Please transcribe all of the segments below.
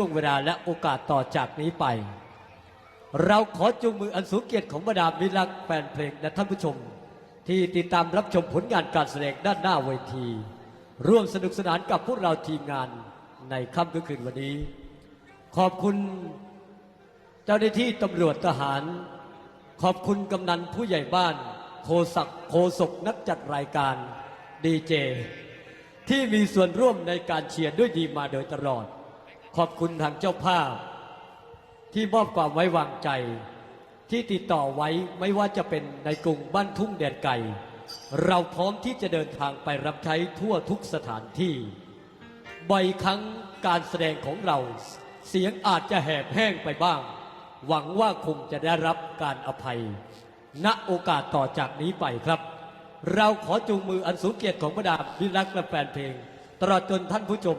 ช่วงเวลาและโอกาสต่อจากนี้ไป เราขอจูงมืออันสูงเกียรติของบรรดามิตรรักแฟนเพลงและท่านผู้ชม ที่ติดตามรับชมผลงานการแสดงด้านหน้าเวที ร่วมสนุกสนานกับพวกเราทีมงานในค่ำคืนวันนี้ ขอบคุณเจ้าหน้าที่ตำรวจทหาร ขอบคุณกำนันผู้ใหญ่บ้าน โคศักดิ์โคศกนักจัดรายการดีเจที่มีส่วนร่วมในการเชียร์ด้วยดีมาโดยตลอด ขอบคุณทางเจ้าภาพ ที่มอบความไว้วางใจ ที่ติดต่อไว้ไม่ว่าจะเป็นในกรุงบ้านทุ่งแดนไก่ เราพร้อมที่จะเดินทางไปรับใช้ทั่วทุกสถานที่บ่อยครั้งการแสดงของเราเสียงอาจจะแหบแห้งไปบ้าง หวังว่าคงจะได้รับการอภัย ณโอกาสต่อจากนี้ไปครับ เราขอจูงมืออันสูงเกียรติของบรรดาพิรักและแฟนเพลง ตลอดจนท่านผู้ชม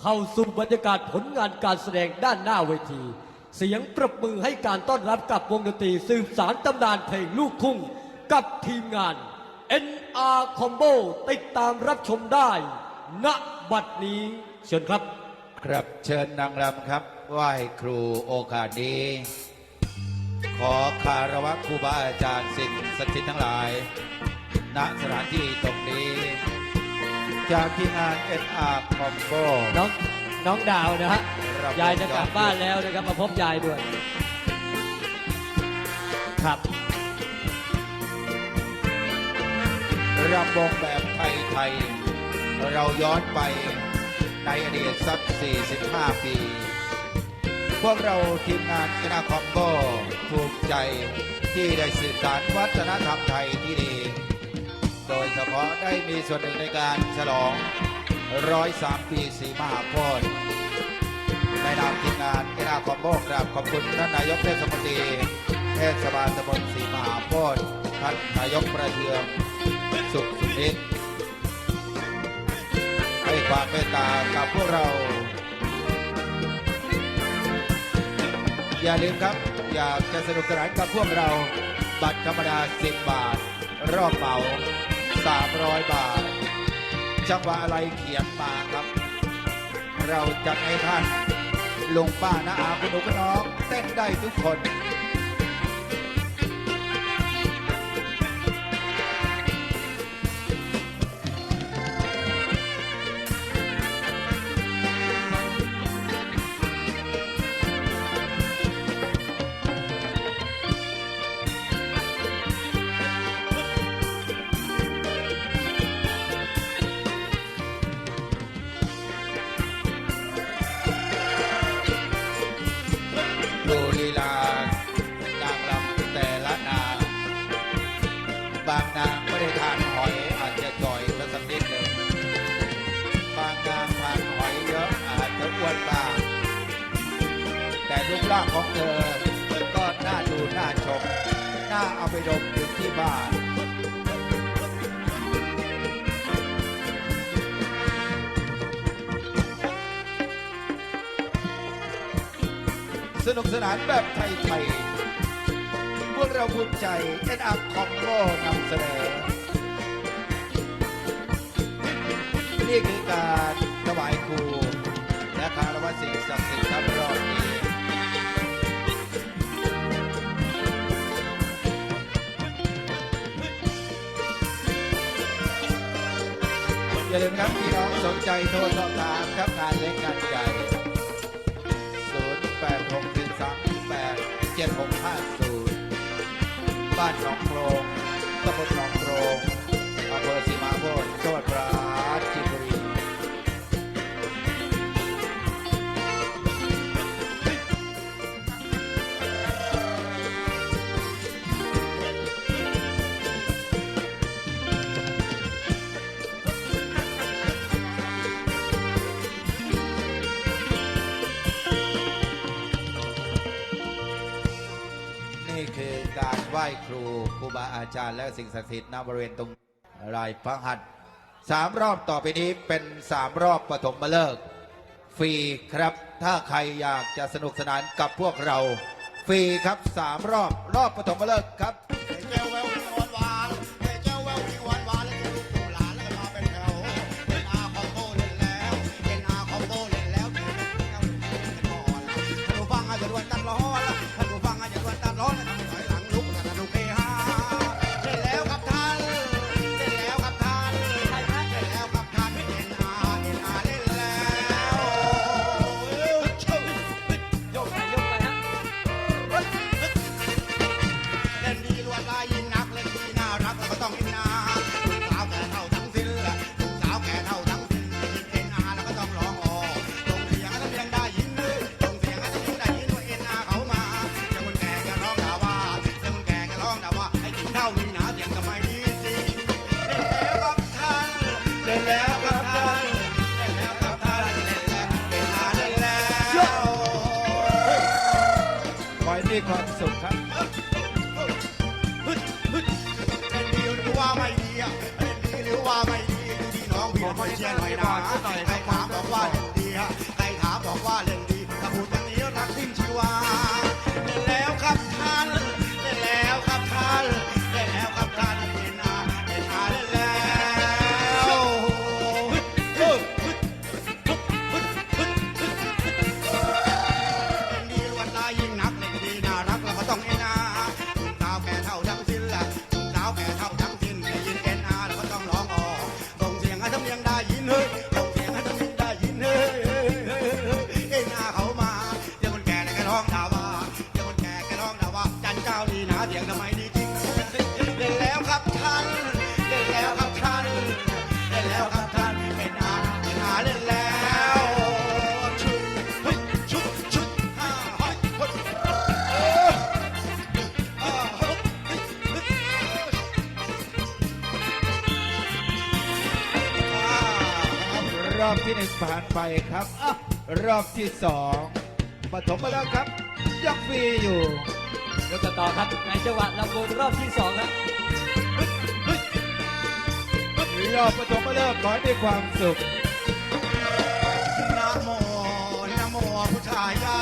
เข้าสู่บรรยากาศผลงานการแสดงด้านหน้าเวที เสียงปรบมือให้การต้อนรับกับวงดนตรีสืบสารตำนานเพลงลูกทุ่งกับทีมงาน NR Combo ติดตามรับชมได้ ณ บัดนี้เชิญครับ ครับเชิญนางรำครับ ไหว้ครูโอกาสนี้ขอคารวะครูบาอาจารย์สิ่งศักดิ์สิทธิ์ทั้งหลาย ณสถานที่ตรงนี้ จากที่งาน NR Combo น้องน้องดาวนะฮะ ครับยายจะกลับบ้านแล้วนะครับ มาพบยายด้วย ครับรำวงแบบไทยๆเราย้อนไปในอดีตสัก 45 ปี พวกเราทีมงานคณะคอมโบภูมิใจที่ได้สืบสานวัฒนธรรมไทยที่ดี โดยเฉพาะได้มีส่วนหนึ่งในการฉลอง 103 ปีสีมหาโพธิ์ในนามทีมงานคณะคอมโบกราบขอบคุณท่านนายกเทศมนตรีเทศบาลตำบลสีมหาโพธิ์ท่านนายกประเทืองสุขสุนิตให้ความเมตตากับพวกเรา อย่าลืมครับ อยากจะสนุกสนานกับพวกเรา บัตรธรรมดา 10 บาท รอบเหมา 300 บาท จังหวะอะไรเขียนมาครับ เราจะให้ท่านลงป้าน้าอาคุณหนูคุณน้องเต้นได้ทุกคน ปร่างของเธอก็น่าดูน่าชม น่าเอาไปดมถึงที่บ้านสนุกสนานแบบไทยๆ พวกเราภูมิใจเอ็นอัพคอมโบนำเสนอ นี่คือการถวายครูและคารวะสิ่งศักดิ์สิทธิ์ครับรอบนี้ อย่าลืมครับพี่น้องสนใจโทรสอบถามครับงานเล็กงานใหญ่0 8 6 3 8 7 6 5 0บ้านหนองโพรงตำบลหนองโพรงอำเภอสีมาโพธิ์จังหวัดปรา นี่คือการไหว้ครูครูบาอาจารย์และสิ่งศักดิ์สิทธิ์ณบริเวณตรงลายพระหัตถ์สามรอบต่อไปนี้เป็นสามรอบปฐมฤกษ์ฟรีครับ ถ้าใครอยากจะสนุกสนานกับพวกเรา ฟรีครับสามรอบรอบปฐมฤกษ์ครับ มีความสุขครับเป็นดีหรือว่าไม่ดีอะเป็นดีหรือว่าไม่ดีพี่น้องพี่ขอเชียร์หน่อยนะให้ สองเอ็ม รอบที่หนึ่งผ่านไปครับอะรอบที่สองปฐมมาแล้วครับยังฟรีอยู่ ยกกันต่อครับในจังหวะลำบูนรอบที่สองครับรอบปฐมมาเริ่มขอให้มีความสุข นะโมนะโมพุทธายา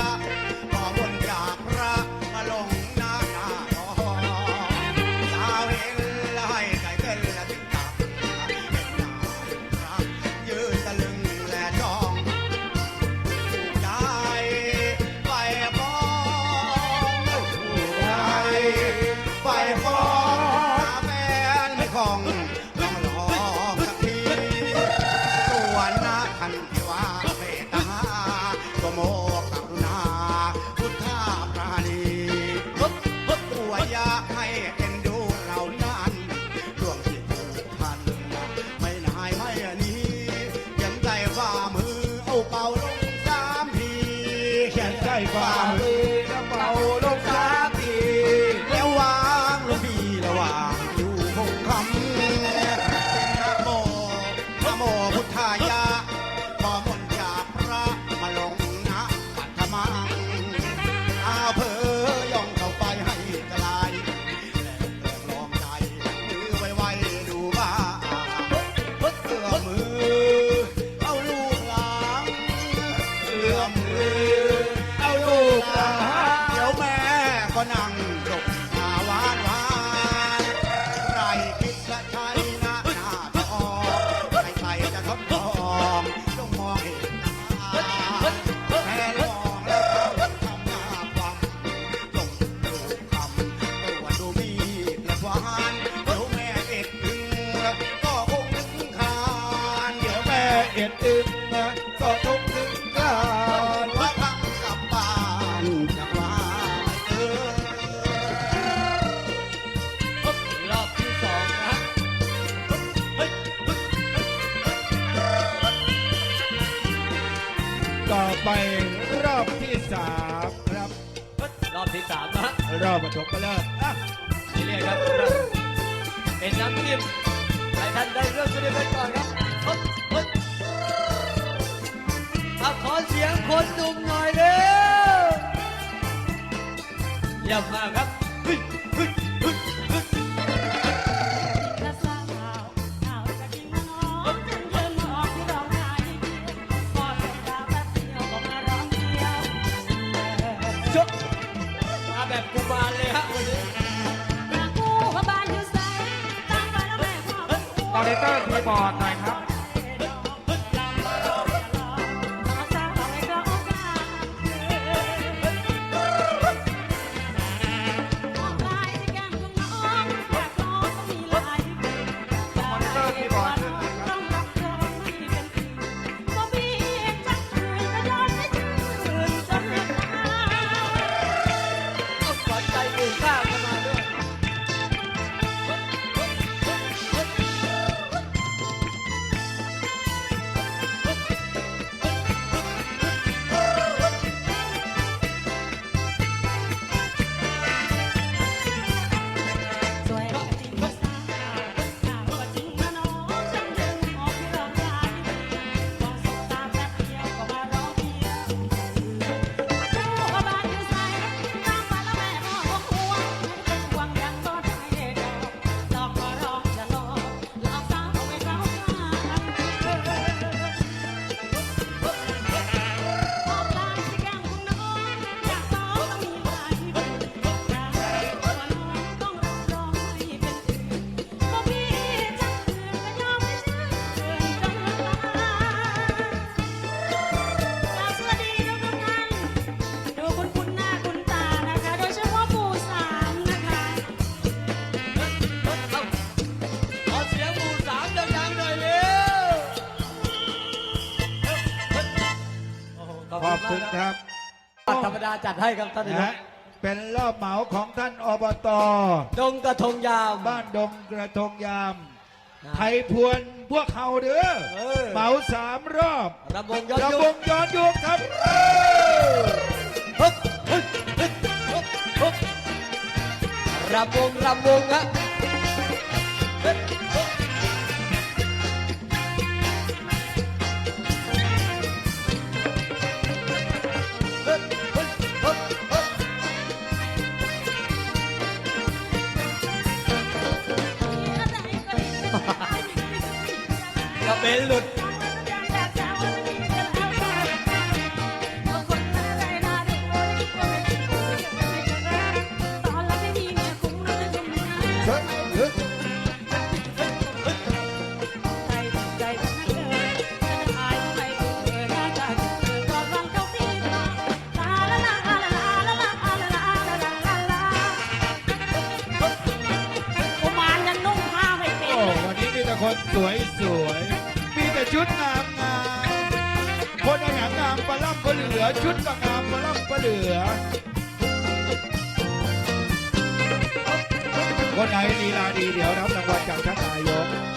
สามครับรอบที่สามนะรอบปฐมฤกษ์อะเรียกครับ เป็นน้ำจิ้มให้ท่านได้เริ่มชมไปก่อนครับฮึฮึขอเสียงคนหนุ่มหน่อยเร็วเยับมากครับ นิเตอร์คีย์บอร์ดหน่อยาจัดให้ครับท่านนะเป็นรอบเหมาของท่านอบต ดงกระทงยาว บ้านดงกระทงยาม ไทยพวนพวกเขาเด้อเหมาสามรอบระบงย้อนระยบงย้อนยุคครับระบงระบงฮะบ Melo คนไหนลีลาดีเดี๋ยวรับรางวัลจากท่านนายก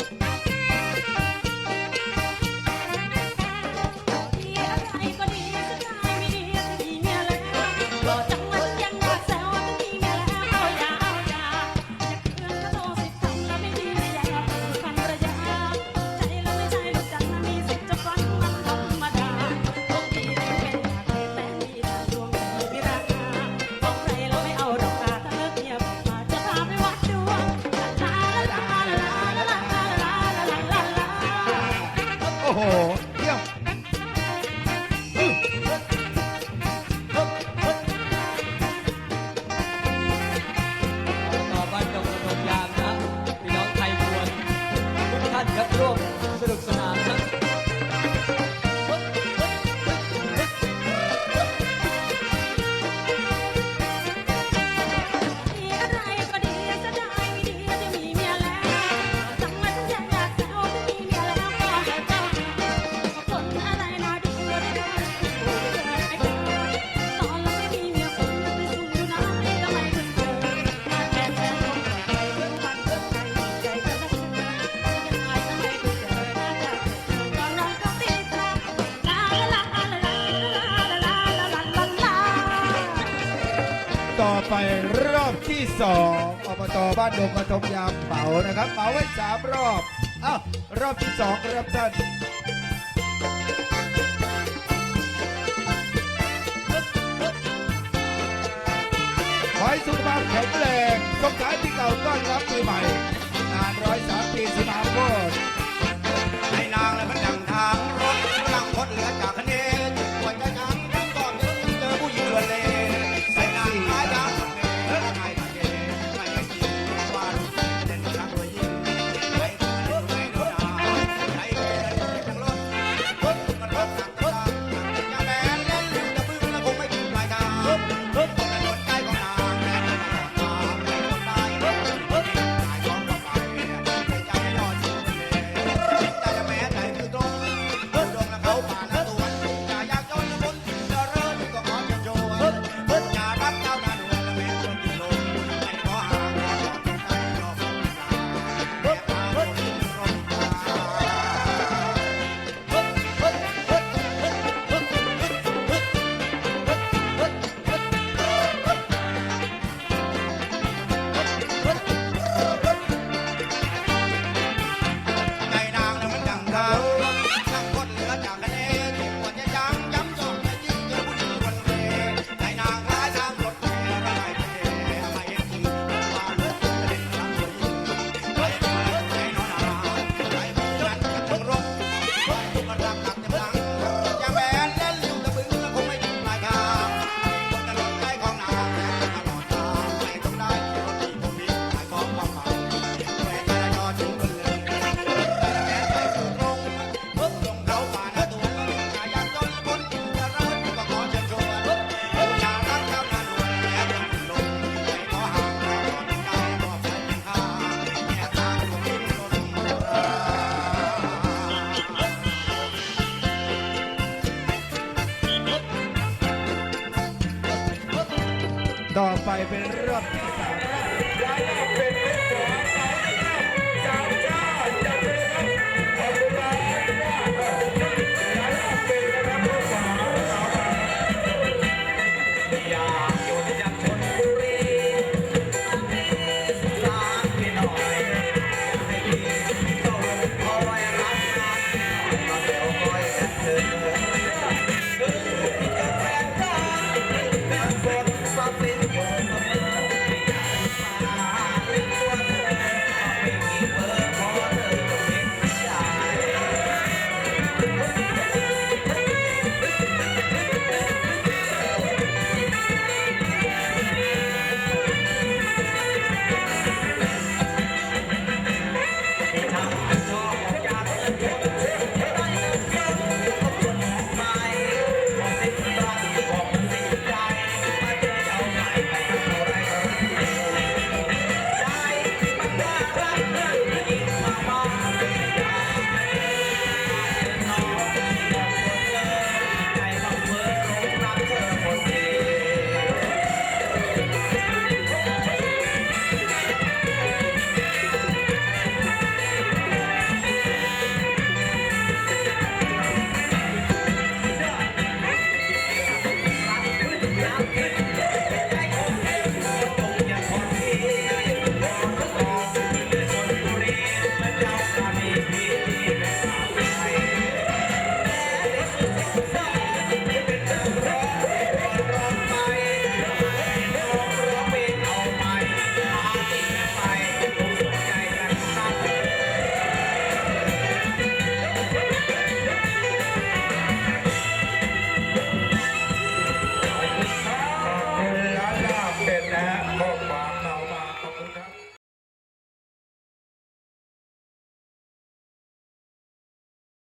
ที่สองอบตบ้านดงกระทงยามเป่านะครับเป่าไว้สามรอบอ้าวรอบที่สองเริ่มต้นขอให้สุขภาพแข็งแรงสงท้ารที่เก่าต้อนรับปีใหม่งานร้อยสามปีสมาโคตร เป็น